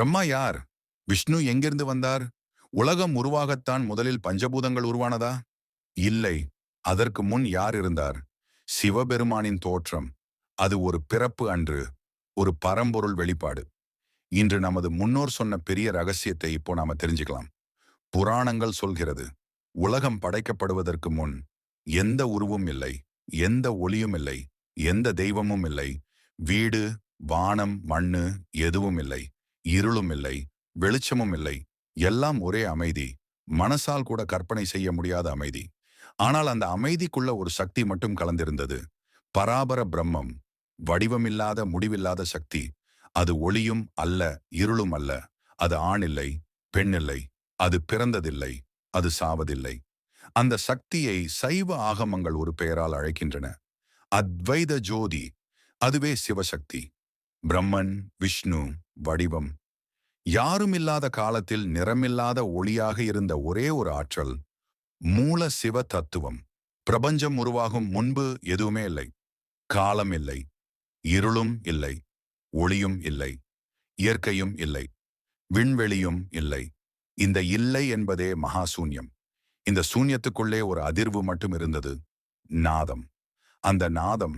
பிரம்மா யார்? விஷ்ணு எங்கிருந்து வந்தார்? உலகம் உருவாகத்தான் முதலில் பஞ்சபூதங்கள் உருவானதா? இல்லை. அதற்கு முன் யார் இருந்தார்? சிவபெருமானின் தோற்றம். அது ஒரு பிறப்பு அன்று ஒரு பரம்பொருள் வெளிப்பாடு. இன்று நமது முன்னோர் சொன்ன பெரிய ரகசியத்தை இப்போ நாம தெரிஞ்சுக்கலாம். புராணங்கள் சொல்கிறது உலகம் படைக்கப்படுவதற்கு முன் எந்த உருவும் இல்லை எந்த ஒளியும் இல்லை எந்த தெய்வமும் இல்லை வீடு வானம் மண்ணு எதுவும் இல்லை. இருளும் இல்லை வெளிச்சமும் இல்லை. எல்லாம் ஒரே அமைதி. மனசால் கூட கற்பனை செய்ய முடியாத அமைதி. ஆனால் அந்த அமைதிக்குள்ள ஒரு சக்தி மட்டும் கலந்திருந்தது. பராபர பிரம்மம். வடிவமில்லாத முடிவில்லாத சக்தி. அது ஒளியும் அல்ல இருளும் அல்ல. அது ஆணில்லை பெண்ணில்லை அது பிறந்ததில்லை அது சாவதில்லை. அந்த சக்தியை சைவ ஆகமங்கள் ஒரு பெயரால் அழைக்கின்றன. அத்வைத ஜோதி. அதுவே சிவசக்தி. பிரம்மன் விஷ்ணு வடிவம். யாருமில்லாத காலத்தில் நிறமில்லாத ஒளியாக இருந்த ஒரே ஒரு ஆற்றல் மூல சிவ தத்துவம். பிரபஞ்சம் உருவாகும் முன்பு எதுவுமே இல்லை. காலம் இல்லை. இருளும் இல்லை. ஒளியும் இல்லை. இயற்கையும் இல்லை. விண்வெளியும் இல்லை. இந்த இல்லை என்பதே மகாசூன்யம் இந்த சூன்யத்துக்குள்ளே ஒரு அதிர்வு மட்டும் இருந்தது. நாதம். அந்த நாதம்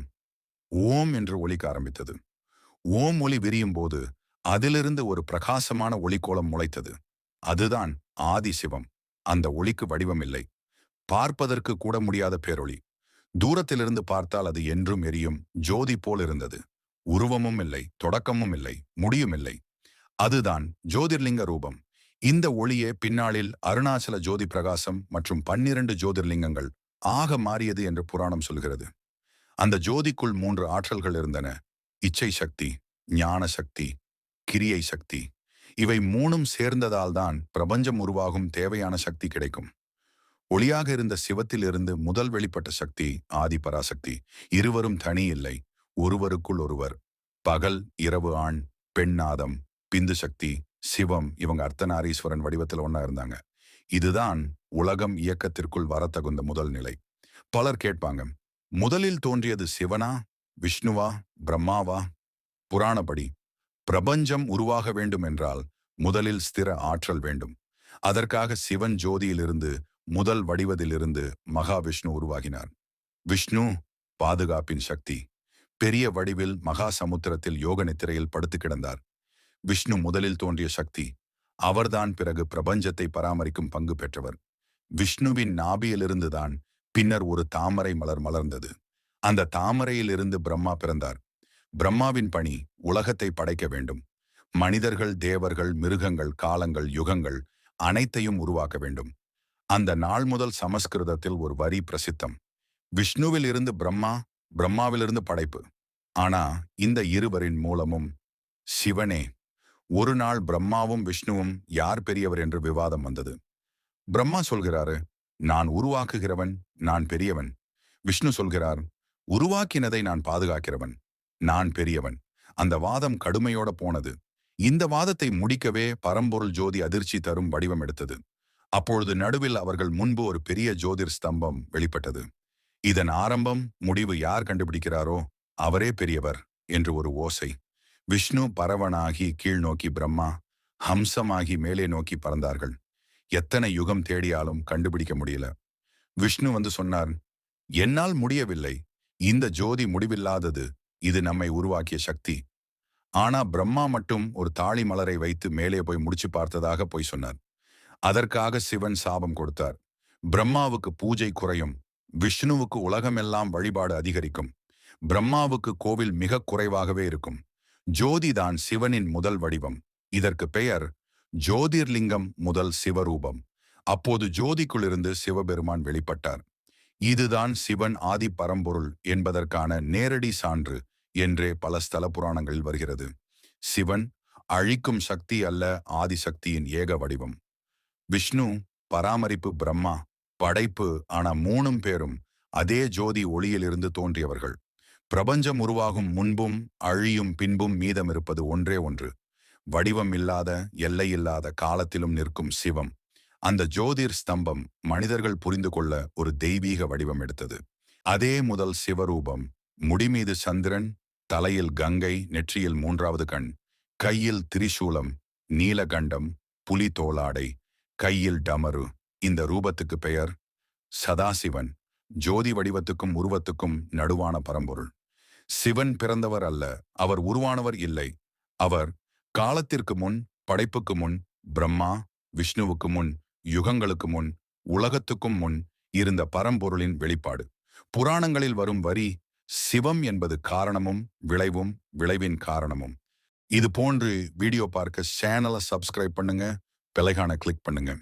ஓம் என்று ஒலிக்க ஆரம்பித்தது. ஓம் ஒளி விரியும் போது அதிலிருந்து ஒரு பிரகாசமான ஒளிக்கோலம் முளைத்தது. அதுதான் ஆதி சிவம் அந்த ஒளிக்கு வடிவம் இல்லை பார்ப்பதற்கு கூட முடியாத பேரொளி. தூரத்திலிருந்து பார்த்தால் அது என்றும் எரியும். ஜோதி போல் இருந்தது. உருவமும் இல்லை தொடக்கமும் இல்லை முடியும் இல்லை. அதுதான் ஜோதிர்லிங்க ரூபம். இந்த ஒளியே பின்னாளில் அருணாச்சல ஜோதி பிரகாசம் மற்றும் பன்னிரண்டு ஜோதிர்லிங்கங்கள் ஆக மாறியது என்று புராணம் சொல்கிறது. அந்த ஜோதிக்குள் மூன்று ஆற்றல்கள் இருந்தன. இச்சை சக்தி ஞான சக்தி கிரியை சக்தி. இவை மூணும் சேர்ந்ததால்தான் பிரபஞ்சம் உருவாகும் தேவையான சக்தி கிடைக்கும். ஒளியாக இருந்த சிவத்தில் இருந்து முதல் வெளிப்பட்ட சக்தி ஆதி பராசக்தி. இருவரும் தனி இல்லை ஒருவருக்குள் ஒருவர். பகல் இரவு ஆண் பெண்ணாதம் பிந்து சக்தி சிவம் இவங்க அர்த்தநாரீஸ்வரன் வடிவத்தில் ஒன்னா இருந்தாங்க. இதுதான் உலகம் இயக்கத்திற்குள் வரத்தகுந்த முதல் நிலை. பலர் கேட்பாங்க முதலில் தோன்றியது சிவனா விஷ்ணுவா பிரம்மாவா? புராணப்படி பிரபஞ்சம் உருவாக வேண்டும் என்றால் முதலில் ஸ்திர ஆற்றல் வேண்டும். அதற்காக சிவன் ஜோதியிலிருந்து முதல் வடிவதிலிருந்து மகாவிஷ்ணு உருவாகினார். விஷ்ணு பாதுகாப்பின் சக்தி. பெரிய வடிவில் மகா சமுத்திரத்தில் யோக நித்திரையில் படுத்து கிடந்தார். விஷ்ணு முதலில் தோன்றிய சக்தி அவர்தான் பிறகு பிரபஞ்சத்தை பராமரிக்கும் பங்கு பெற்றவர். விஷ்ணுவின் நாபியிலிருந்துதான் பின்னர் ஒரு தாமரை மலர் மலர்ந்தது. அந்த தாமரையிலிருந்து பிரம்மா பிறந்தார். பிரம்மாவின் பணி உலகத்தை படைக்க வேண்டும். மனிதர்கள் தேவர்கள் மிருகங்கள் காலங்கள் யுகங்கள் அனைத்தையும் உருவாக்க வேண்டும். அந்த நாள் முதல் சமஸ்கிருதத்தில் ஒரு வரி பிரசித்தம். விஷ்ணுவில் இருந்து பிரம்மா பிரம்மாவிலிருந்து படைப்பு. ஆனா இந்த இருவரின் மூலமும் சிவனே. ஒரு நாள் பிரம்மாவும் விஷ்ணுவும் யார் பெரியவர் என்று விவாதம் வந்தது. பிரம்மா சொல்கிறாரு நான் உருவாக்குகிறவன் நான் பெரியவன். விஷ்ணு சொல்கிறார் உருவாக்கினதை நான் பாதுகாக்கிறவன் நான் பெரியவன். அந்த வாதம் கடுமையோட போனது. இந்த வாதத்தை முடிக்கவே பரம்பொருள் ஜோதி அதிர்ச்சி தரும் வடிவம் எடுத்தது. அப்பொழுது நடுவில் அவர்கள் முன்பு ஒரு பெரிய ஜோதிர் ஸ்தம்பம் வெளிப்பட்டது. இதன் ஆரம்பம் முடிவு யார் கண்டுபிடிக்கிறாரோ அவரே பெரியவர் என்று ஒரு ஓசை. விஷ்ணு பரவனாகி கீழ் நோக்கி பிரம்மா ஹம்சமாகி மேலே நோக்கி பறந்தார்கள். எத்தனை யுகம் தேடியாலும் கண்டுபிடிக்க முடியல. விஷ்ணு வந்து சொன்னார் என்னால் முடியவில்லை. இந்த ஜோதி முடிவில்லாதது இது நம்மை உருவாக்கிய சக்தி. ஆனா பிரம்மா மட்டும் ஒரு தாளி மலரை வைத்து மேலே போய் முடிச்சு பார்த்ததாக போய் சொன்னார். அதற்காக சிவன் சாபம் கொடுத்தார். பிரம்மாவுக்கு பூஜை குறையும். விஷ்ணுவுக்கு உலகமெல்லாம் வழிபாடு அதிகரிக்கும். பிரம்மாவுக்கு கோவில் மிக குறைவாகவே இருக்கும். ஜோதிதான் சிவனின் முதல் வடிவம். இதற்கு பெயர் ஜோதிர்லிங்கம் முதல் சிவரூபம். அப்போது ஜோதிக்குள்ளிருந்து சிவபெருமான் வெளிப்பட்டார். இதுதான் சிவன் ஆதி பரம்பொருள் என்பதற்கான நேரடி சான்று. என்றே பல ஸ்தல புராணங்களில் வருகிறது. சிவன் அழிக்கும் சக்தி அல்ல ஆதிசக்தியின் ஏக வடிவம். விஷ்ணு பராமரிப்பு பிரம்மா படைப்பு ஆன மூணும் பேரும் அதே ஜோதி ஒளியிலிருந்து தோன்றியவர்கள். பிரபஞ்சம் உருவாகும் முன்பும் அழியும் பின்பும் மீதம் இருப்பது ஒன்றே ஒன்று. வடிவம் இல்லாத எல்லையில்லாத காலத்திலும் நிற்கும் சிவம். அந்த ஜோதிர் ஸ்தம்பம் மனிதர்கள் புரிந்து கொள்ள ஒரு தெய்வீக வடிவம் எடுத்தது. அதே முதல் சிவரூபம் முடிமீது சந்திரன் தலையில் கங்கை நெற்றியில் மூன்றாவது கண் கையில் திரிசூலம் நீலகண்டம் புலி தோளாடை கையில் டமரு. இந்த ரூபத்துக்கு பெயர் சதாசிவன். ஜோதி வடிவத்துக்கும் உருவத்துக்கும் நடுவான பரம்பொருள். சிவன் பிறந்தவர் அல்ல அவர் உருவானவர் இல்லை. அவர் காலத்திற்கு முன் படைப்புக்கு முன் பிரம்மா விஷ்ணுவுக்கு முன் யுகங்களுக்கு முன் உலகத்துக்கும் முன் இருந்த பரம்பொருளின் வெளிப்பாடு. புராணங்களில் வரும் வரி சிவம் என்பது காரணமும் விளைவும் விளைவின் காரணமும். இது போன்று வீடியோ பார்க்க சேனலை சப்ஸ்கிரைப் பண்ணுங்க பெலைகான கிளிக் பண்ணுங்க.